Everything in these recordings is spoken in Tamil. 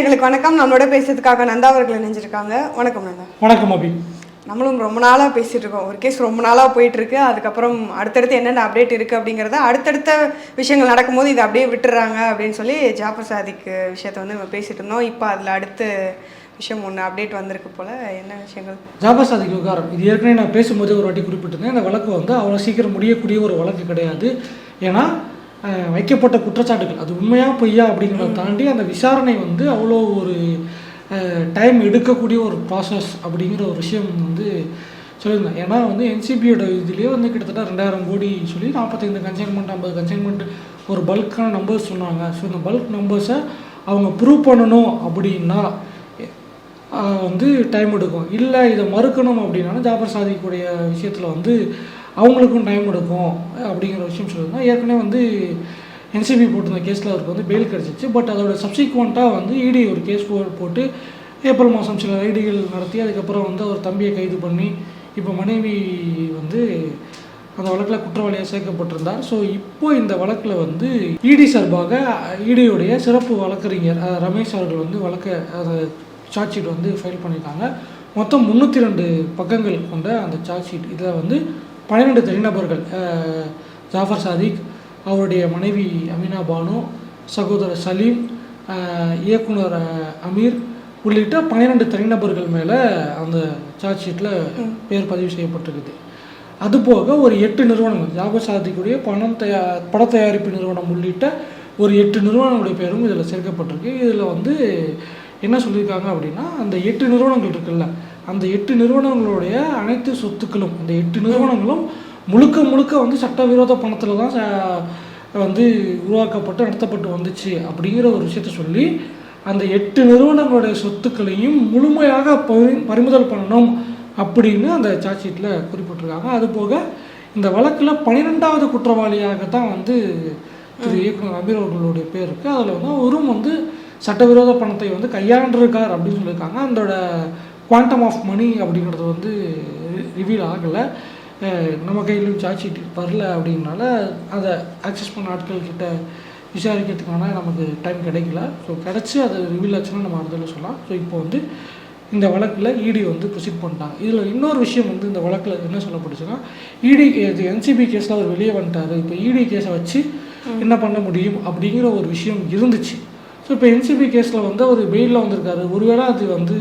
நேயர்களுக்கு வணக்கம். நம்மளோட பேசுறதுக்காக நந்தா அவர்கள் இணைஞ்சிருக்காங்க. வணக்கம் நந்தா. வணக்கம் அபி. நம்மளும் ரொம்ப நாளாக பேசிட்டு இருக்கோம். ஒரு கேஸ் ரொம்ப நாளாக போயிட்டு இருக்கு. அதுக்கப்புறம் அடுத்தடுத்து என்னென்ன அப்டேட் இருக்கு அப்படிங்கிறத அடுத்தடுத்த விஷயங்கள் நடக்கும்போது இதை அப்படியே விட்டுறாங்க அப்படின்னு சொல்லி ஜாஃபர் சாதிக் விஷயத்தை வந்து நம்ம பேசிட்டு இருந்தோம். இப்போ அதில் அடுத்த விஷயம் ஒன்று அப்டேட் வந்திருக்கு போல. என்ன விஷயங்கள்? ஜாபர் சாதிக் விவகாரம். இது ஏற்கனவே நான் பேசும்போது ஒரு வாட்டி குறிப்பிட்டிருந்தேன். இந்த வழக்கு வந்து அவ்வளோ சீக்கிரம் முடியக்கூடிய ஒரு வழக்கு கிடையாது. ஏன்னா வைக்கப்பட்ட குற்றச்சாட்டுகள். அது உண்மையா பொய்யா அப்படிங்கிறத தாண்டி அந்த விசாரணை வந்து அவ்வளோ ஒரு டைம் எடுக்கக்கூடிய ஒரு ப்ராசஸ் அப்படிங்கிற ஒரு விஷயம் வந்து சொல்லியிருந்தேன். ஏன்னா வந்து என்சிபியோட இதுலேயே வந்து கிட்டத்தட்ட ரெண்டாயிரம் கோடி சொல்லி நாற்பத்தைந்து கன்சைன்மெண்ட் ஐம்பது கன்சைன்மெண்ட் ஒரு பல்க்கான நம்பர்ஸ் சொன்னாங்க. ஸோ இந்த பல்க் நம்பர்ஸை அவங்க ப்ரூவ் பண்ணணும் அப்படின்னா வந்து டைம் எடுக்கும். இல்லை இதை மறுக்கணும் அப்படின்னா ஜாபர் சாதிக்கக்கூடிய விஷயத்தில் வந்து அவங்களுக்கும் டைம் எடுக்கும் அப்படிங்கிற விஷயம் சொல்லியிருந்தோம் ஏற்கனவே வந்து என்சிபி போட்டிருந்த கேஸில் அவருக்கு வந்து பெயில் கிடச்சிச்சு. பட் அதோட சப்சிக்வெண்ட்டாக வந்து இடி ஒரு கேஸ் போட்டு ஏப்ரல் மாதம் சில ரைடுகள் நடத்தி அதுக்கப்புறம் வந்து அவர் தம்பியை கைது பண்ணி இப்போ மனைவி வந்து அந்த வழக்கில் குற்றவாளியாக சேர்க்கப்பட்டிருந்தார். ஸோ இப்போ இந்த வழக்கில் வந்து இடி சார்பாக இடியுடைய சிறப்பு வழக்கறிஞர் ரமேஷ் அவர்கள் வந்து வழக்க அதை சார்ஜ் ஷீட் வந்து ஃபைல் பண்ணியிருக்காங்க. மொத்தம் முந்நூற்றி ரெண்டு பக்கங்கள் கொண்ட அந்த சார்ஜ் ஷீட் இதில் வந்து பன்னிரெண்டு தனிநபர்கள் ஜாஃபர் சாதிக் அவருடைய மனைவி அமினா பானு சகோதரர் சலீம் இயக்குனர் அமீர் உள்ளிட்ட பன்னிரெண்டு தனிநபர்கள் மேலே அந்த சார்ஜ் ஷீட்டில் பேர் பதிவு செய்யப்பட்டிருக்குது. அதுபோக ஒரு எட்டு நிறுவனங்கள் ஜாபர் சாதிக்குடைய பணம் தயா பட தயாரிப்பு நிறுவனம் உள்ளிட்ட ஒரு எட்டு நிறுவனங்களுடைய பேரும் இதில் சேர்க்கப்பட்டிருக்கு. இதில் வந்து என்ன சொல்லியிருக்காங்க அப்படின்னா அந்த எட்டு நிறுவனங்கள் இருக்குல்ல அந்த எட்டு நிறுவனங்களுடைய அனைத்து சொத்துக்களும் அந்த எட்டு நிறுவனங்களும் முழுக்க முழுக்க வந்து சட்டவிரோத பணத்தில் தான் வந்து உருவாக்கப்பட்டு நடத்தப்பட்டு வந்துச்சு அப்படிங்கிற ஒரு விஷயத்த சொல்லி அந்த எட்டு நிறுவனங்களுடைய சொத்துக்களையும் முழுமையாக பறி- பறிமுதல் பண்ணணும் அப்படின்னு அந்த சார்ஜ் ஷீட்டில் குறிப்பிட்டிருக்காங்க. அது போக இந்த வழக்கில் பன்னிரெண்டாவது குற்றவாளியாக தான் வந்து திரு இயக்குனர் அமீர் அவர்களுடைய பேர் இருக்குது அதில் வந்து அவரும் வந்து சட்டவிரோத பணத்தை வந்து கையாண்டிருக்கார் அப்படின்னு சொல்லியிருக்காங்க. அதோட குவாண்டம் ஆஃப் மணி அப்படிங்கிறது வந்து ரிவீல் ஆகலை. நம்ம கையிலும் சார்ஜ் ஷீட் வரல அப்படின்னால அதை ஆக்சஸ் பண்ண ஆட்கள் கிட்ட விசாரிக்கிறதுக்கான நமக்கு டைம் கிடைக்கல. ஸோ கிடச்சி அது ரிவீல் ஆச்சுன்னா நம்ம அடுத்ததில் சொல்லலாம். ஸோ இப்போ வந்து இந்த வழக்கில் இடி வந்து ப்ரொசீட் பண்ணிட்டாங்க. இதில் இன்னொரு விஷயம் வந்து இந்த வழக்கில் என்ன சொல்லப்பட்டுச்சுன்னா இடி இது என்சிபி கேஸில் அவர் வெளியே வந்துட்டார். இப்போ இடி கேஸை வச்சு என்ன பண்ண முடியும் அப்படிங்கிற ஒரு விஷயம் இருந்துச்சு. ஸோ இப்போ என்சிபி கேஸில் வந்து அவர் பெயிலில் வந்திருக்காரு. ஒருவேளை அது வந்து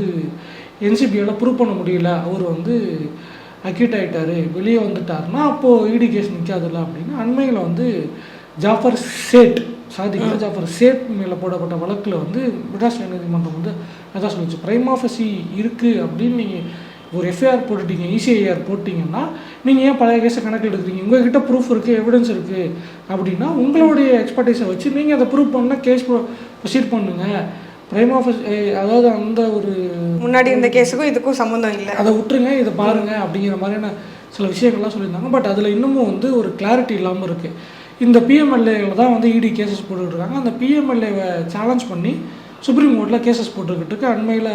என்சிபியால் ப்ரூவ் பண்ண முடியல. அவர் வந்து அக்யூட் ஆகிட்டாரு வெளியே வந்துட்டாருன்னா அப்போது இடி கேஸ் நிற்காதுல்ல அப்படின்னு அண்மையில் வந்து ஜாஃபர் சேட் சாதிக்கல ஜாஃபர் சேட் மேலே போடப்பட்ட வழக்கில் வந்து மெட்ராஸ் நீதிமன்றம் வந்து அதான் சொல்லிச்சு. பிரைம் ஆஃபஸி இருக்குது அப்படின்னு நீங்கள் ஒரு எஃப்ஐஆர் போட்டுட்டீங்க இசிஐஆர் போட்டிங்கன்னா நீங்கள் ஏன் பழைய கேஸை கணக்கில் எடுக்கிறீங்க? உங்ககிட்ட ப்ரூஃப் இருக்குது எவிடன்ஸ் இருக்குது அப்படின்னா உங்களுடைய எக்ஸ்பர்டைஸை வச்சு நீங்கள் அதை ப்ரூவ் பண்ணால் கேஸ் ப்ரொசீட் பண்ணுங்கள் பிரைம் ஆஃபீஸ் அதாவது அந்த ஒரு முன்னாடி இருந்த கேஸுக்கும் இதுக்கும் சம்மந்தம் இல்லை. அதை விட்டுருங்க இதை பாருங்க அப்படிங்கிற மாதிரியான சில விஷயங்கள்லாம் சொல்லியிருந்தாங்க. பட் அதில் இன்னமும் வந்து ஒரு கிளாரிட்டி இல்லாமல் இருக்குது இந்த பிஎம்எல்ஏல தான் வந்து இடி கேசஸ் போட்டுக்கிட்டு இருக்காங்க அந்த பிஎம்எல்ஏவை சேலஞ்ச் பண்ணி சுப்ரீம் கோர்ட்டில் கேசஸ் போட்டுக்கிட்டு இருக்கு. அண்மையில்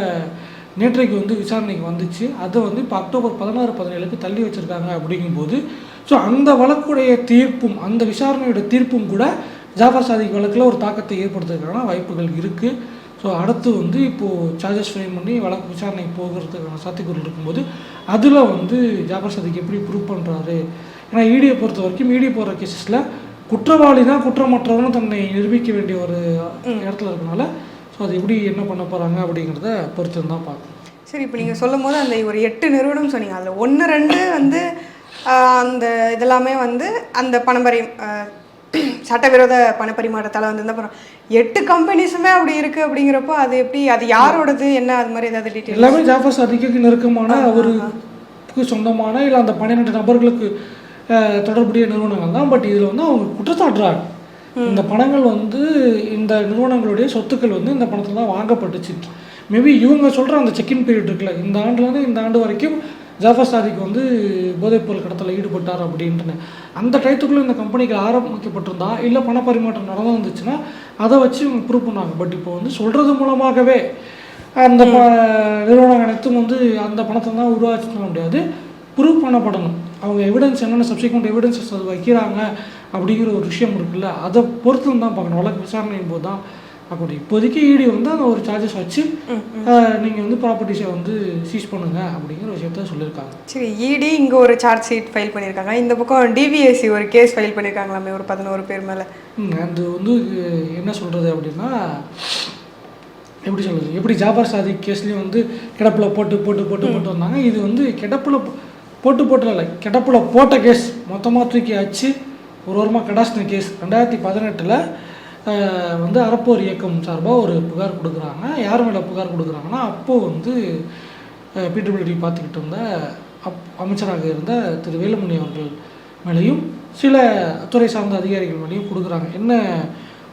நேற்றைக்கு வந்து விசாரணைக்கு வந்துச்சு. அதை வந்து இப்போ அக்டோபர் பதினாறு பதினேழுக்கு தள்ளி வச்சுருக்காங்க அப்படிங்கும்போது ஸோ அந்த வழக்குடைய தீர்ப்பும் அந்த விசாரணையோட தீர்ப்பும் கூட ஜாஃபர் சாதிக் வழக்கில் ஒரு தாக்கத்தை ஏற்படுத்துறதுக்கான வாய்ப்புகள் இருக்குது ஸோ அடுத்து வந்து இப்போது சார்ஜஸ் ஃப்ரேம் பண்ணி வழக்கு விசாரணைக்கு போகிறதுக்கான சாத்தியக்கூறு இருக்கும்போது அதில் வந்து ஜாஃபர் சாதிக் எப்படி ப்ரூவ் பண்ணுறாரு ஏன்னா ஈடியை பொறுத்த வரைக்கும் ஈடி போகிற கேசஸில் குற்றவாளி தான் குற்றமற்றவனும் தன்னை நிரூபிக்க வேண்டிய ஒரு இடத்துல இருக்கனால ஸோ அது எப்படி என்ன பண்ண போகிறாங்க அப்படிங்கிறத பொறுத்து தான் பார்க்கணும். சரி இப்போ நீங்கள் சொல்லும் போது அந்த ஒரு எட்டு நிறுவனம் சொன்னீங்க. அதில் ஒன்று ரெண்டு வந்து அந்த இதெல்லாமே வந்து அந்த பணப்பரி ஆஹ், சட்டவிரோத பணப்பரிமாற்றத்தால் வந்து அப்புறம் எட்டு கம்பெனிஸுமே அப்படி இருக்குது அப்படிங்கிறப்போ அது எப்படி? அது யாரோடது? என்ன? அது மாதிரி ஏதாவது டீட்டெயில் எல்லாமே ஜாஃபர் சாதிக்கு நெருக்கமான அவருக்கு சொந்தமான இல்லை அந்த பன்னிரெண்டு நபர்களுக்கு தொடர்புடைய நிறுவனங்கள் தான். பட் இதில் வந்து அவங்க குற்றச்சாட்டுறாங்க. இந்த பணங்கள் வந்து இந்த நிறுவனங்களுடைய சொத்துக்கள் வந்து இந்த பணத்தில் தான் வாங்கப்பட்டுச்சு. மேபி இவங்க சொல்கிற அந்த செக்இன் பீரியட் இருக்குல்ல இந்த ஆண்டுலேருந்து இந்த ஆண்டு வரைக்கும் ஜாஃபர் சாதிக்கு வந்து போதைப்பொருள் கடத்தலில் ஈடுபட்டார் அப்படின்ட்டு அந்த டயத்துக்குள்ளே இந்த கம்பெனிக்கு ஆரம்பிக்கப்பட்டிருந்தா இல்லை பண பரிமாற்றம் நடந்துச்சுன்னா அதை வச்சு இவங்க ப்ரூவ் பண்ணாங்க. பட் இப்போ வந்து சொல்கிறது மூலமாகவே அந்த ப நிறுவனம் அனைத்தும் வந்து அந்த பணத்தை தான் உருவாச்சு சொல்ல முடியாது. ப்ரூவ் பண்ணப்படணும். அவங்க எவிடன்ஸ் என்னென்ன சப்சிக்வெண்ட் எவிடன்ஸஸ் அது வைக்கிறாங்க அப்படிங்கிற ஒரு விஷயம் இருக்குல்ல அதை பொறுத்து தான் பார்க்கணும். வழக்கு விசாரணையின் போது தான் அக்கௌண்ட் இப்போதைக்கு இடி வந்து அந்த ஒரு சார்ஜஸ் வச்சு நீங்கள் வந்து ப்ராப்பர்ட்டிஸை வந்து சீஸ் பண்ணுங்க அப்படிங்கிற விஷயத்த சொல்லியிருக்காங்க சரி இடி இங்கே ஒரு சார்ஜ் ஷீட் ஃபைல் பண்ணியிருக்காங்க இந்த பக்கம் டிவிஎஸ்சி ஒரு கேஸ் ஃபைல் பண்ணியிருக்காங்களாமே ஒரு பதினோரு பேர் மேலே. அது வந்து என்ன சொல்கிறது அப்படின்னா எப்படி சொல்கிறது எப்படி ஜாபர் சாதிக் கேஸ்லேயும் வந்து கிடப்பில் போட்டு போட்டு போட்டு போட்டு வந்தாங்க. இது வந்து கிடப்பில் போட்டு போட்டு இல்லை. கிடப்பில் போட்ட கேஸ் மொத்தமாக தூக்கி அச்சு ஒரு வாரமாக கடாசின கேஸ் ரெண்டாயிரத்தி பதினெட்டில் வந்து அறப்போர் இயக்கம் சார்பாக ஒரு புகார் கொடுக்குறாங்க. யார் மேலே புகார் கொடுக்குறாங்கன்னா அப்போது வந்து பிடபிள்யூடி பார்த்துக்கிட்டு இருந்த அப் அமைச்சராக இருந்த திரு வேலுமணி அவர்கள் மேலேயும் சில துறை சார்ந்த அதிகாரிகள் மேலேயும் கொடுக்குறாங்க. என்ன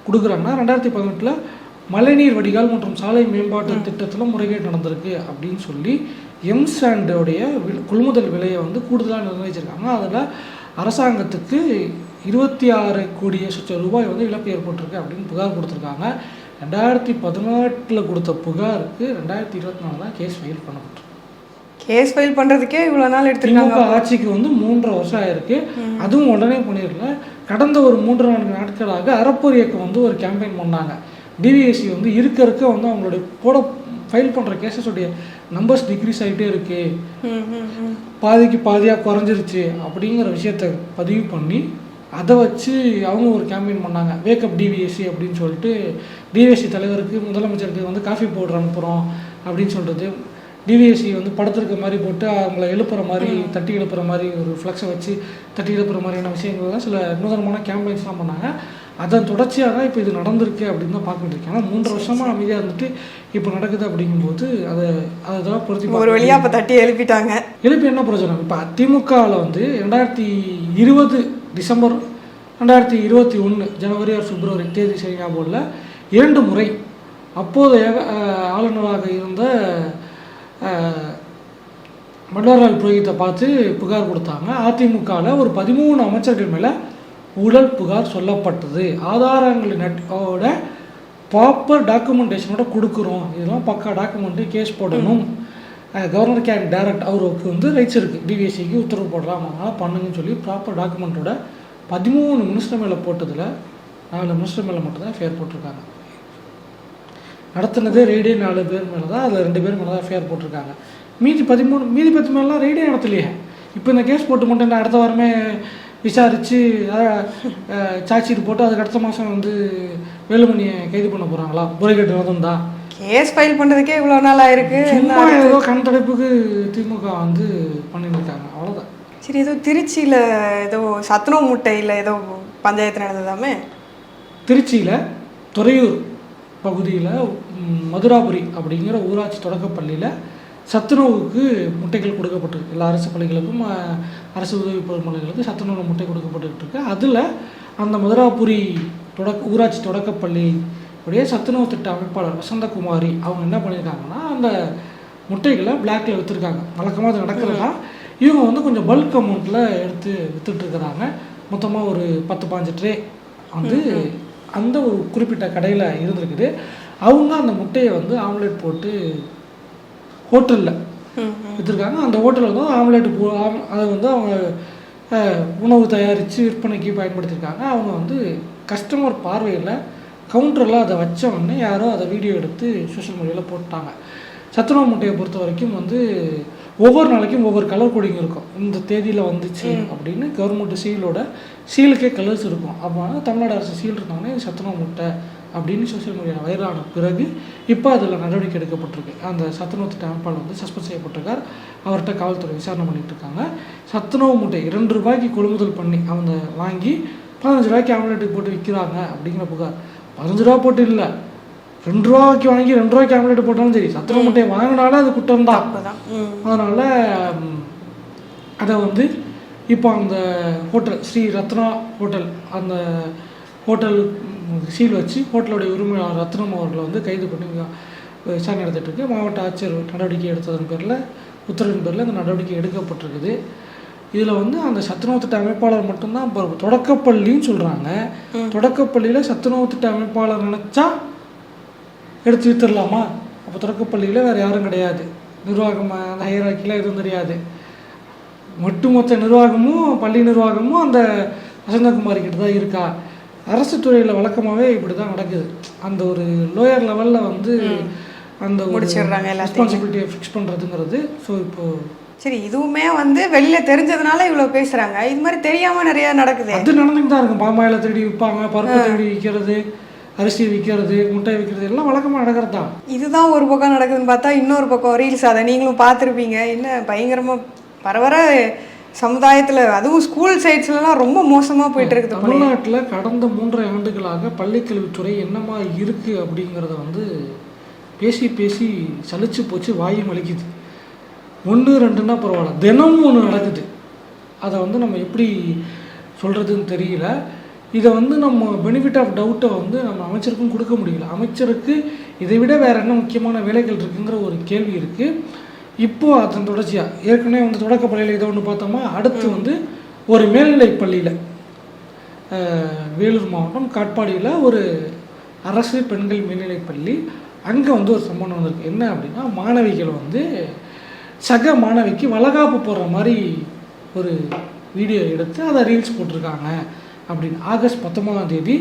கொடுக்குறாங்கன்னா ரெண்டாயிரத்தி பதினெட்டில் மழைநீர் வடிகால் மற்றும் சாலை மேம்பாட்டு திட்டத்தில் முறைகேடு நடந்திருக்கு அப்படின்னு சொல்லி எம் சாண்டோடைய வில்- கொள்முதல் விலையை வந்து கூடுதலாக நிர்ணயிச்சிருக்காங்க. அதில் அரசாங்கத்துக்கு இருபத்தி ஆறு கோடியே சொச்ச ரூபாய் வந்து இழப்பு ஏற்பட்டிருக்கு அப்படின்னு புகார் கொடுத்துருக்காங்க. ரெண்டாயிரத்தி பதினெட்டில் கொடுத்த புகாருக்கு ரெண்டாயிரத்தி இருபத்தி நாலு தான் கேஸ் ஃபைல் பண்ணப்பட்டிருக்கு கேஸ் ஃபைல் பண்ணுறதுக்கே இவ்வளோ நாள் எடுத்திருக்காங்க ஆட்சிக்கு வந்து மூன்றரை வருஷம் ஆயிருக்கு. அதுவும் உடனே பண்ணிடல. கடந்த ஒரு மூன்று நான்கு நாட்களாக அறப்போர் இயக்கம் வந்து ஒரு கேம்பெயின் பண்ணாங்க. டிவிஎஸ்சி வந்து இருக்க இருக்க வந்து அவங்களுடைய போட ஃபைல் பண்ணுற கேசஸுடைய நம்பர்ஸ் டிக்ரீஸ் ஆகிட்டே இருக்கு. பாதிக்கு பாதியாக குறைஞ்சிருச்சு அப்படிங்கிற விஷயத்த பதிவு பண்ணி அதை வச்சு அவங்க ஒரு கேம்பெயின் பண்ணாங்க. வேக்கப் டிவிஎஸ்சி அப்படின்னு சொல்லிட்டு டிவிஎஸ்சி தலைவருக்கு முதலமைச்சருக்கு வந்து காஃபி பவுடர் அனுப்புகிறோம் அப்படின்னு சொல்கிறது டிவிஎஸ்சி வந்து படத்திருக்க மாதிரி போட்டு அவங்கள எழுப்புற மாதிரி தட்டி எழுப்புற மாதிரி ஒரு ஃப்ளக்ஸை வச்சு தட்டி எழுப்புற மாதிரியான விஷயங்கள்லாம் சில நூதனமான கேம்பெயின்ஸ்லாம் பண்ணாங்க. அதன் தொடர்ச்சியாக தான் இப்போ இது நடந்திருக்கு அப்படின்னு தான் பார்க்க வேண்டியிருக்கு ஏன்னா மூன்று வருஷமாக அமைதியாக இருந்துட்டு இப்போ நடக்குது அப்படிங்கும்போது அதை அதெல்லாம் பொருத்தி ஒரு வழியாக இப்போ தட்டி எழுப்பிட்டாங்க. எழுப்பி என்ன பிரயோஜனம்? இப்போ அதிமுகவில் வந்து ரெண்டாயிரத்தி இருபது டிசம்பர் ரெண்டாயிரத்தி இருபத்தி ஒன்று ஜனவரி ஆர் பிப்ரவரி தேதி சரி ஞாபகம் இல்லை. இரண்டு முறை அப்போதைய ஆளுநராக இருந்த பன்வாரிலால் புரோஹித்தை பார்த்து புகார் கொடுத்தாங்க. அதிமுகவில் ஒரு பதிமூணு அமைச்சர்கள் மேலே ஊழல் புகார் சொல்லப்பட்டது. ஆதாரங்களோட ப்ராப்பர் டாக்குமெண்டேஷனோட கொடுக்குறோம். இதெல்லாம் பக்கா டாக்குமெண்ட்டு கேஸ் போடணும். கவர்னர் கேன் டைரக்ட் அவருக்கு வந்து ரைட்ஸ் இருக்குது டிவிஎஸ்சிக்கு உத்தரவு போடலாம். அதனால் பண்ணுங்கன்னு சொல்லி ப்ராப்பர் டாக்குமெண்ட்டோட பதிமூணு மினிஸ்டர் மேலே போட்டதில் நாலு மினிஸ்டர் மேலே மட்டும்தான் ஃபேர் போட்டிருக்காங்க. நடத்துனதே ரெய்டே நாலு பேர் மேலே தான் அதில் ரெண்டு பேர் மேலே தான் ஃபேர் போட்டிருக்காங்க. மீதி பதிமூணு மீதி பத்து மேலாம் ரெய்டே நடத்தலையே. இப்போ இந்த கேஸ் போட்டு மட்டும் நான் அடுத்த வாரமே விசாரித்து சார்ஜ் ஷீட் போட்டு அதுக்கு அடுத்த மாதம் வந்து வேலுமணியை கைது பண்ண போகிறாங்களா முறைகேட்டு நடந்தா கேஸ் ஃபைல் பண்ணுறதுக்கே இவ்வளோ நாள் ஆயிருக்கு சும்மா ஏதோ கண் தடுப்புக்கு திமுக வந்து பண்ணிட்டு இருக்காங்க அவ்வளோதான் சரி ஏதோ திருச்சியில் ஏதோ சத்துணவு முட்டையில் ஏதோ பஞ்சாயத்து நடந்ததாமே? திருச்சியில் துறையூர் பகுதியில் மதுராபுரி அப்படிங்கிற ஊராட்சி தொடக்கப்பள்ளியில் சத்துணவுக்கு முட்டைகள் கொடுக்கப்பட்டிருக்கு. எல்லா அரசு பள்ளிகளுக்கும் அரசு உதவி பெறும் சத்துணவு முட்டை கொடுக்கப்பட்டுக்கிட்டு இருக்கு அதில் அந்த மதுராபுரி தொடக்க ஊராட்சி தொடக்கப்பள்ளி உடைய சத்துணவு திட்ட அமைப்பாளர் வசந்தகுமாரி அவங்க என்ன பண்ணியிருக்காங்கன்னா அந்த முட்டைகளை பிளாக்ல விற்றுருக்காங்க வழக்கமாக அது நடக்கிறதா? இவங்க வந்து கொஞ்சம் பல்க் அமௌண்ட்டில் எடுத்து வித்துட்டு இருக்கிறாங்க மொத்தமாக ஒரு பத்து பாஞ்சு ட்ரே வந்து அந்த ஒரு குறிப்பிட்ட கடையில் இருந்திருக்குது. அவங்க அந்த முட்டையை வந்து ஆம்லெட் போட்டு ஹோட்டலில் விற்றுருக்காங்க அந்த ஹோட்டலில் வந்து ஆம்லெட் போ ஆம்- அதை வந்து அவங்க உணவு தயாரித்து விற்பனைக்கு பயன்படுத்தியிருக்காங்க. அவங்க வந்து கஸ்டமர் பார்வையில் கவுண்டரில் அதை வச்ச உடனே யாரோ அதை வீடியோ எடுத்து சோஷியல் மீடியாவில் போட்டாங்க. சத்துணவு முட்டையை பொறுத்த வரைக்கும் வந்து ஒவ்வொரு நாளைக்கும் ஒவ்வொரு கலர் கோடிங் இருக்கும். இந்த தேதியில் வந்துச்சு அப்படின்னு கவர்மெண்ட் சீலோட சீலுக்கே கலர்ஸ் இருக்கும். அப்போ தமிழ்நாடு அரசு சீல் இருந்தாங்கன்னா இது சத்துணவு முட்டை அப்படின்னு சோஷியல் மீடியாவில் வைரலான பிறகு இப்போ அதில் நடவடிக்கை எடுக்கப்பட்டிருக்கு. அந்த சத்துணவு திட்ட அமைப்பாளர் வந்து சஸ்பெண்ட் செய்யப்பட்டிருக்கார். அவர்கிட்ட காவல்துறை விசாரணை பண்ணிட்டு இருக்காங்க. சத்துணவு முட்டை இரண்டு ரூபாய்க்கு கொள்முதல் பண்ணி அவங்க வாங்கி பதினஞ்சு ரூபாய்க்கு ஆம்லெட்டுக்கு போட்டு விற்கிறாங்க அப்படிங்கிற புகார். பதினஞ்சு ரூபா போட்டு இல்லை. ரெண்டு ரூபாய்க்கு வாங்கி ரெண்டு ரூபாய்க்கு ஆம்லெட் போட்டாலும் சரி சத்துணவு முட்டையை வாங்கினாலும் அது குற்றம் தான் அதனால் அதை வந்து இப்போ அந்த ஹோட்டல் ஸ்ரீ ரத்னா ஹோட்டல் அந்த ஹோட்டல் சீல் வச்சு ஹோட்டலுடைய உரிமையாளர் ரத்னம் அவர்களை வந்து கைது பண்ணி விசா- விசாரணை நடத்திட்டு இருக்கு. மாவட்ட ஆட்சியர் நடவடிக்கை எடுத்ததன் பேரில் உத்தரவின் பேரில் இந்த நடவடிக்கை எடுக்கப்பட்டிருக்குது. இதில் வந்து அந்த சத்துணவு திட்ட அமைப்பாளர் மட்டும்தான் இப்போ தொடக்கப்பள்ளின்னு சொல்கிறாங்க தொடக்கப்பள்ளியில் சத்துணவு திட்ட அமைப்பாளர் நினச்சா எடுத்து வித்துடலாமா அப்போ தொடக்கப்பள்ளியில் வேறு யாரும் கிடையாது. நிர்வாகம் அந்த ஹையராக்கியில் எதுவும் தெரியாது. ஒட்டுமொத்த நிர்வாகமும் பள்ளி நிர்வாகமும் அந்த வசந்தகுமாரி கிட்ட தான் இருக்கா? அரசு துறையில் வழக்கமாகவே இப்படி தான் நடக்குது. அந்த ஒரு லோயர் லெவலில் வந்து அந்த. ரெஸ்பான்சிபிலிட்டியை ஃபிக்ஸ் பண்ணுறதுங்கிறது ஸோ இப்போது சரி இதுவுமே வந்து வெளியில தெரிஞ்சதுனால இவ்வளவு பேசுறாங்க. இது மாதிரி தெரியாம நிறைய நடக்குது. அது நடந்துட்டு தான் இருக்கும். பாமாயில திருடி விற்பாங்க பருப்பு திருடி விற்கிறது அரிசி விற்கிறது முட்டை விற்கிறது எல்லாம் வழக்கமாக நடக்கிறது தான். இதுதான் ஒரு பக்கம் நடக்குதுன்னு பார்த்தா இன்னொரு பக்கம் ரீல்ஸ் அதை நீங்களும் பார்த்துருப்பீங்க. என்ன பயங்கரமா வர வர சமுதாயத்துல அதுவும் ஸ்கூல் சைட்ஸ்லலாம் ரொம்ப மோசமா போயிட்டு இருக்குது. தமிழ்நாட்டில் கடந்த மூன்றரை ஆண்டுகளாக பள்ளிக்கல்வித்துறை என்னமா இருக்குது அப்படிங்கிறத வந்து பேசி பேசி சலிச்சு போச்சு வாயும் வலிக்குது. ஒன்று ரெண்டுன்னா பரவாயில்ல. தினமும் ஒன்று நடக்குது. அதை வந்து நம்ம எப்படி சொல்கிறதுன்னு தெரியல. இதை வந்து நம்ம பெனிஃபிட் ஆஃப் டவுட்டை வந்து நம்ம அமைச்சருக்கும் கொடுக்க முடியல. அமைச்சருக்கு இதை விட வேறு என்ன முக்கியமான வேலைகள் இருக்குங்கிற ஒரு கேள்வி இருக்குது இப்போது அதன் தொடர்ச்சியாக ஏற்கனவே வந்து தொடக்க பள்ளியில் இதை ஒன்று பார்த்தோமா? அடுத்து வந்து ஒரு மேல்நிலைப் பள்ளியில் வேலூர் மாவட்டம் காட்பாடியில் ஒரு அரசு பெண்கள் மேல்நிலைப் பள்ளி. அங்கே வந்து ஒரு சம்பவம் வந்திருக்கு என்ன அப்படின்னா மாணவிகள் வந்து சக மாணவிக்கு வளகாப்பு போடுற மாதிரி ஒரு வீடியோ எடுத்து அதை ரீல்ஸ் போட்டிருக்காங்க அப்படின்னு. ஆகஸ்ட் பத்தொன்பதாம் தேதி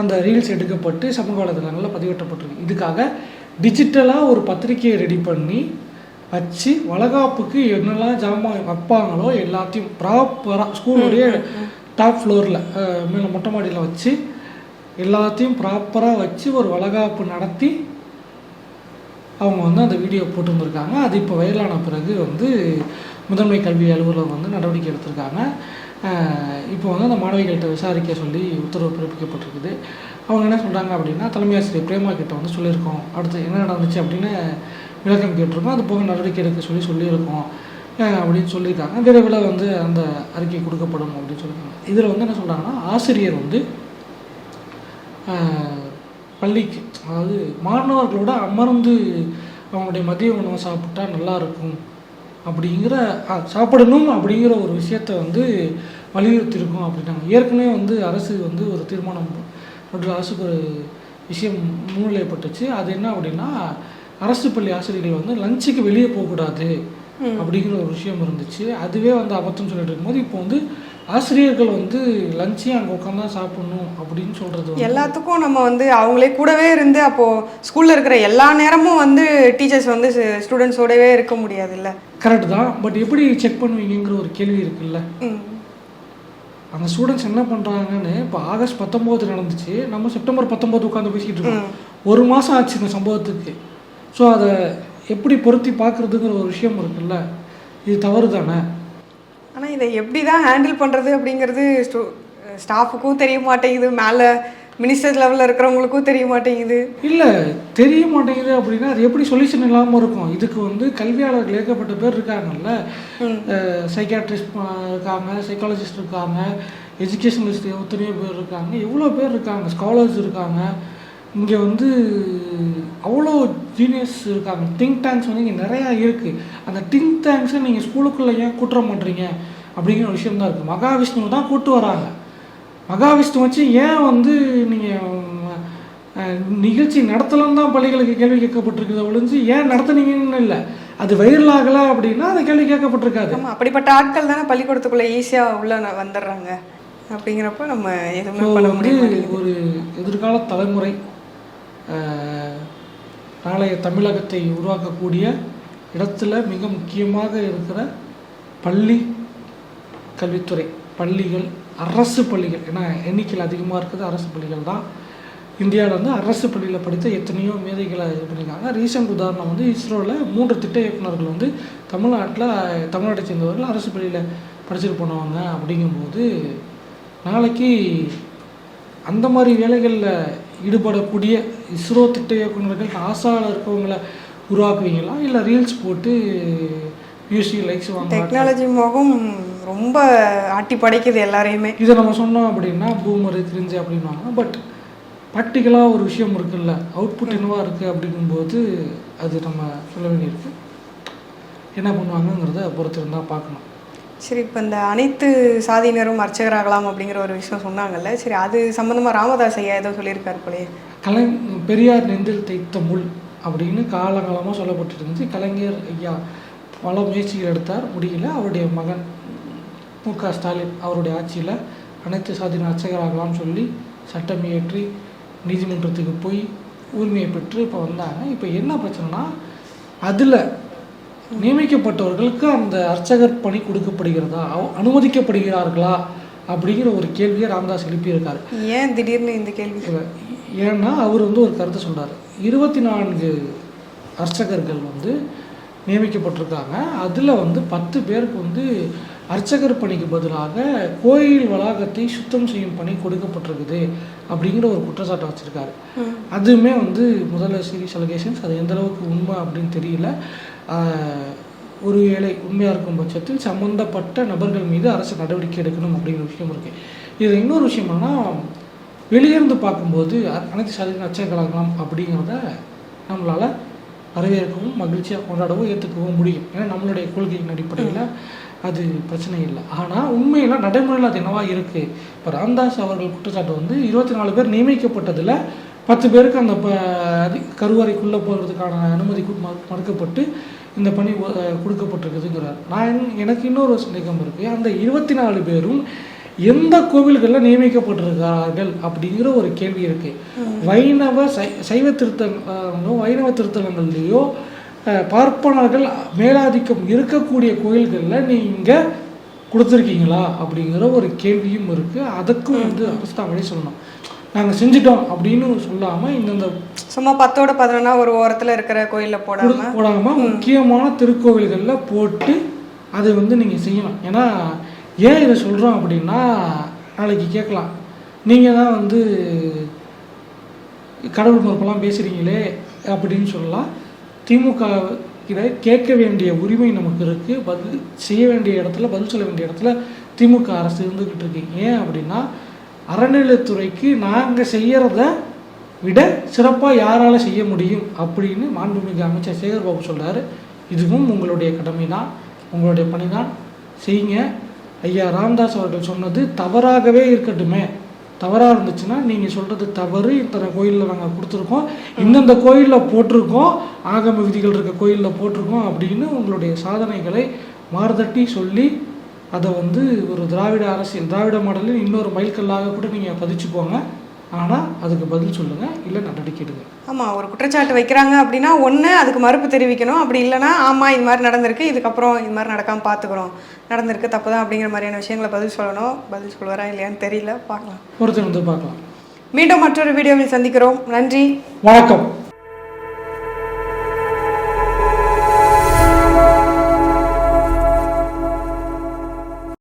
அந்த ரீல்ஸ் எடுக்கப்பட்டு சமூக வலைதளங்களில் பதிவேற்றப்பட்டிருக்கு. இதுக்காக டிஜிட்டலாக ஒரு பத்திரிக்கையை ரெடி பண்ணி வச்சு வளகாப்புக்கு என்னெல்லாம் ஜாமான் வைப்பாங்களோ எல்லாத்தையும் ப்ராப்பராக ஸ்கூலுடைய டாப் ஃப்ளோரில் மேலே மொட்டை மாடியில் வச்சு எல்லாத்தையும் ப்ராப்பராக வச்சு ஒரு வளகாப்பு நடத்தி அவங்க வந்து அந்த வீடியோ போட்டுருந்துருக்காங்க அது இப்போ வயலான பிறகு வந்து முதன்மை கல்வி அலுவலர் வந்து நடவடிக்கை எடுத்திருக்காங்க. இப்போ வந்து அந்த மாணவிகள்கிட்ட விசாரிக்க சொல்லி உத்தரவு பிறப்பிக்கப்பட்டிருக்குது. அவங்க என்ன சொல்கிறாங்க அப்படின்னா தலைமை ஆசிரியர் பிரேமா கிட்ட வந்து சொல்லியிருக்கோம். அடுத்து என்ன நடந்துச்சு அப்படின்னு விளக்கம் கேட்டிருக்கோம். அது போக நடவடிக்கை எடுக்க சொல்லி சொல்லியிருக்கோம். அப்படின்னு சொல்லியிருக்காங்க. விரைவில் வந்து அந்த அறிக்கை கொடுக்கப்படும் அப்படின்னு சொல்லியிருக்காங்க. இதில் வந்து என்ன சொல்கிறாங்கன்னா ஆசிரியர் வந்து பள்ளிக்கு. அதாவது மாணவர்களோட அமர்ந்து அவங்களுடைய மதிய உணவை சாப்பிட்டா நல்லா இருக்கும் அப்படிங்கிற சாப்பிடணும் அப்படிங்கிற ஒரு விஷயத்த வந்து வலியுறுத்தியிருக்கோம் அப்படின்னாங்க. ஏற்கனவே வந்து அரசு வந்து ஒரு தீர்மானம் மற்றும் அரசுக்கு ஒரு விஷயம் முன்னிலைப்பட்டுச்சு. அது என்ன அப்படின்னா அரசு பள்ளி ஆசிரியர்கள் வந்து லஞ்சுக்கு வெளியே போகக்கூடாது அப்படிங்கிற ஒரு விஷயம் இருந்துச்சு. அதுவே வந்து அபத்தம் சொல்லிட்டு இருக்கும்போது இப்போ வந்து ஆசிரியர்கள் வந்து லஞ்சையும் அங்கே உட்காந்து தான் சாப்பிடணும் அப்படின்னு சொல்றது வந்து எல்லாத்துக்கும் நம்ம வந்து அவங்களே கூடவே இருந்து அப்போ ஸ்கூல்ல இருக்கிற எல்லா நேரமும் வந்து டீச்சர்ஸ் வந்து ஸ்டூடெண்ட்ஸோடவே இருக்க முடியாதுல்ல? கரெக்ட் தான். பட் எப்படி செக் பண்ணுவீங்கங்கிற ஒரு கேள்வி இருக்குல்ல. அந்த ஸ்டூடெண்ட்ஸ் என்ன பண்ணுறாங்கன்னு இப்போ ஆகஸ்ட் பத்தொம்போது நடந்துச்சு. நம்ம செப்டம்பர் பத்தொம்போது உட்காந்து பேசிக்கிட்டு இருக்கோம். ஒரு மாதம் ஆச்சு இந்த சம்பவத்துக்கு. ஸோ அதை எப்படி பொருத்தி பார்க்குறதுங்கிற ஒரு விஷயம் இருக்குல்ல? இது தவறு தானே ஆனா இதை எப்படி தான் ஹேண்டில் பண்றது அப்படிங்கிறது ஸ்டாஃபுக்கும் தெரிய மாட்டேங்குது. மேலே மினிஸ்டர் லெவலில் இருக்கிறவங்களுக்கும் தெரிய மாட்டேங்குது. இல்லை தெரிய மாட்டேங்குது அப்படின்னா அது எப்படி சொல்யூஷன் இல்லாமல் இருக்கும்? இதுக்கு வந்து கல்வியாளர்கள் ஏகப்பட்ட பேர் இருக்காங்கல்ல. சைக்காட்ரிஸ்ட் இருக்காங்க சைக்காலஜிஸ்ட் இருக்காங்க எஜுகேஷனலிஸ்ட் எத்தனையோ பேர் இருக்காங்க. எவ்வளோ பேர் இருக்காங்க? ஸ்காலர்ஸ் இருக்காங்க. இங்கே வந்து அவ்வளோ ஜீனியஸ் இருக்காங்க. திங்க் டேங்க்ஸ் வந்து இங்கே நிறையா இருக்குது அந்த திங்க் டேங்க்ஸை நீங்கள் ஸ்கூலுக்குள்ளே ஏன் கூட்டுற மாட்டீங்க அப்படிங்கிற விஷயம் தான் இருக்குது மகாவிஷ்ணுவை தான் கூட்டு வராங்க. மகாவிஷ்ணு வச்சு ஏன் வந்து நீங்கள் நிகழ்ச்சி நடத்தலாம் தான் பள்ளிகளுக்கு கேள்வி கேட்கப்பட்டிருக்குது ஒழிஞ்சு ஏன் நடத்துனீங்கன்னு இல்லை. அது வைரல் ஆகலை அப்படின்னா அது கேள்வி கேட்கப்பட்டிருக்காது. அப்படிப்பட்ட ஆட்கள் தானே பள்ளிக்கூடத்துக்குள்ள ஈஸியா உள்ள வந்துடுறாங்க. அப்படிங்கிறப்ப நம்ம எதுவுமே பண்ண முடியும் ஒரு எதிர்கால தலைமுறை நாளைய தமிழகத்தை உருவாக்கக்கூடிய இடத்துல மிக முக்கியமாக இருக்கிற பள்ளி கல்வித்துறை பள்ளிகள் அரசு பள்ளிகள் ஏன்னா எண்ணிக்கையில் அதிகமாக இருக்குது அரசு பள்ளிகள் தான். இந்தியாவில் வந்து அரசு பள்ளியில் படித்த எத்தனையோ மேதைகளை இது பண்ணியிருக்காங்க. ரீசெண்ட் உதாரணம் வந்து இஸ்ரோவில் மூன்று திட்ட இயக்குனர்கள் வந்து தமிழ்நாட்டில் தமிழ்நாட்டை சேர்ந்தவர்கள் அரசு பள்ளியில் படிச்சுட்டு போனவங்க அப்படிங்கும்போது நாளைக்கு அந்த மாதிரி வேலைகளில் ஈடுபடக்கூடிய இஸ்ரோ திட்ட இயக்குநர்கள் நாசாவில் இருக்கவங்களை உருவாக்குவீங்களா? இல்லை ரீல்ஸ் போட்டு யூசி லைக்ஸ் வாங்க டெக்னாலஜி முகம் ரொம்ப ஆட்டி படைக்குது எல்லாரையுமே. இதை நம்ம சொன்னோம் அப்படின்னா பூமர் கிரிஞ்சு அப்படின்வாங்க பட் ப்ராக்டிக்கலாக ஒரு விஷயம் இருக்குல்ல. அவுட்புட் என்னவா இருக்குது அப்படிங்கும்போது அது நம்ம சொல்ல வேண்டியிருக்கு. என்ன பண்ணுவாங்கங்கிறத பொறுத்து இருந்தால் பார்க்கணும். சரி இப்போ இந்த அனைத்து சாதியினரும் அர்ச்சகராகலாம் அப்படிங்கிற ஒரு விஷயம் சொன்னாங்கல்ல. சரி அது சம்மந்தமாக ராமதாஸ் ஐயா ஏதோ சொல்லியிருக்காரு போலயே. கலை பெரியார் நெந்தில் தைத்த முள் அப்படின்னு காலங்காலமாக சொல்லப்பட்டு இருந்துச்சு. கலைஞர் ஐயா பல முயற்சிகள் எடுத்தார். முடியல அவருடைய மகன் மு க ஸ்டாலின் அவருடைய ஆட்சியில் அனைத்து சாதியின அர்ச்சகராகலாம் சொல்லி சட்டம் இயற்றி நீதிமன்றத்துக்கு போய் உரிமையை பெற்று இப்போ வந்தாங்க. இப்போ என்ன பிரச்சனைனா அதில் நியமிக்கப்பட்டவர்களுக்கு அந்த அர்ச்சகர் பணி கொடுக்கப்படுகிறதா? அவ- அனுமதிக்கப்படுகிறார்களா? அப்படிங்கிற ஒரு கேள்வியை ராமதாஸ் எழுப்பியிருக்காரு. ஏன் திடீர்னு இந்த கேள்வி? ஏன்னா அவர் வந்து ஒரு கருத்தை சொல்றாரு. இருபத்தி நான்கு அர்ச்சகர்கள் வந்து நியமிக்கப்பட்டிருக்காங்க. அதில் வந்து பத்து பேருக்கு வந்து அர்ச்சகர் பணிக்கு பதிலாக கோயில் வளாகத்தை சுத்தம் செய்யும் பணி கொடுக்கப்பட்டிருக்குது அப்படிங்கிற ஒரு குற்றச்சாட்டை வச்சுருக்காரு. அதுவுமே வந்து முதல்ல சீரியஸ் அலிகேஷன்ஸ் அது எந்த அளவுக்கு உண்மை அப்படின்னு தெரியல. ஆஹ், ஒருவேளை உண்மையாக இருக்கும் பட்சத்தில் சம்பந்தப்பட்ட நபர்கள் மீது அரசு நடவடிக்கை எடுக்கணும் அப்படிங்கிற விஷயம் இருக்குது இது இன்னொரு விஷயம் என்னன்னா வெளியிருந்து பார்க்கும்போது அனைத்து சாதிகளும் அச்சகலாம் அப்படிங்கிறத நம்மளால் வரவேற்கவும் மகிழ்ச்சியாக கொண்டாடவும் ஏற்றுக்கவும் முடியும். ஏன்னா நம்மளுடைய கொள்கையின் அடிப்படையில் அது பிரச்சனை இல்லை. ஆனால் உண்மையில் நடைமுறையில் அது என்னவா இருக்குது இப்போ ராம்தாஸ் அவர்கள் குற்றச்சாட்டு வந்து இருபத்தி நாலு பேர் நியமிக்கப்பட்டதில் பத்து பேருக்கு அந்த ப கருவறைக்குள்ளே போகிறதுக்கான அனுமதி மறுக்கப்பட்டு இந்த பணி கொடுக்கப்பட்டிருக்குதுங்கிறார். நான் எனக்கு இன்னொரு சந்தேகம் இருக்குது அந்த இருபத்தி நாலு பேரும் எந்த கோவில்களில் நியமிக்கப்பட்டிருக்கிறார்கள் அப்படிங்கிற ஒரு கேள்வி இருக்கு. வைணவ சை சைவ திருத்தங்களோ வைணவ திருத்தலங்கள்லேயோ பார்ப்பனர்கள் மேலாதிக்கம் இருக்கக்கூடிய கோயில்களில் நீங்கள் கொடுத்துருக்கீங்களா அப்படிங்கிற ஒரு கேள்வியும் இருக்குது அதுக்கும் வந்து அரசு தான் வழி சொல்லணும். நாங்கள் செஞ்சிட்டோம் அப்படின்னு சொல்லாமல் இந்தந்த சும்மா பத்தோட பதினொன்னா ஒரு ஓரத்துல இருக்கிற கோயில்ல போடாம? போடாம முக்கியமான திருக்கோவில்களில் போட்டு அதை வந்து நீங்கள் செய்யணும். ஏன்னா ஏன் இதை சொல்கிறோம் அப்படின்னா நாளைக்கு கேட்கலாம். நீங்கள் தான் வந்து கடவுள் மறுப்பெல்லாம் பேசுகிறீங்களே அப்படின்னு சொல்லலாம். திமுக இதை கேட்க வேண்டிய உரிமை நமக்கு இருக்குது பதில் செய்ய வேண்டிய இடத்துல பதில் சொல்ல வேண்டிய இடத்துல திமுக அரசு இருந்துக்கிட்டு இருக்கு. ஏன் அப்படின்னா அறநிலையத்துறைக்கு நாங்கள் செய்கிறத விட சிறப்பாக யாரால் செய்ய முடியும் அப்படின்னு மாண்புமிகு அமைச்சர் சேகர்பாபு சொல்கிறார் இதுவும் உங்களுடைய கடமை தான் உங்களுடைய பணி தான் செய்யுங்க. ஐயா ராம்தாஸ் அவர்கள் சொன்னது தவறாகவே இருக்கட்டுமே. தவறாக இருந்துச்சுன்னா நீங்கள் சொல்கிறது தவறு. இத்தனை கோயிலில் நாங்கள் கொடுத்துருக்கோம். இந்தந்த கோயிலில் போட்டிருக்கோம். ஆகம விதிகள் இருக்க கோயிலில் போட்டிருக்கோம் அப்படின்னு உங்களுடைய சாதனைகளை மாறுதட்டி சொல்லி அதை வந்து ஒரு திராவிட அரசியல் திராவிட மாடலில் இன்னொரு மைல்கல்லாக கூட நீங்கள் பதிச்சுக்கோங்க. ஆனால் அதுக்கு பதில் சொல்லுங்கள் இல்லை நடவடிக்கை எடுங்க. ஆமா ஒரு குற்றச்சாட்டு வைக்கிறாங்க அப்படின்னா ஒண்ணு அதுக்கு மறுப்பு தெரிவிக்கணும். அப்படி இல்லைன்னா ஆமா இது மாதிரி நடந்திருக்கு இதுக்கப்புறம் இது மாதிரி நடக்காம பார்த்துக்கிறோம் நடந்திருக்கு தப்பு தான் அப்படிங்கிற மாதிரியான விஷயங்களை பதில் சொல்லணும். பதில் சொல்லுவாரா இல்லையான்னு தெரியல பார்க்கலாம். ஒருத்தர் வந்து பார்க்கலாம். மீண்டும் மற்றொரு வீடியோவில் சந்திக்கிறோம். நன்றி. வணக்கம்.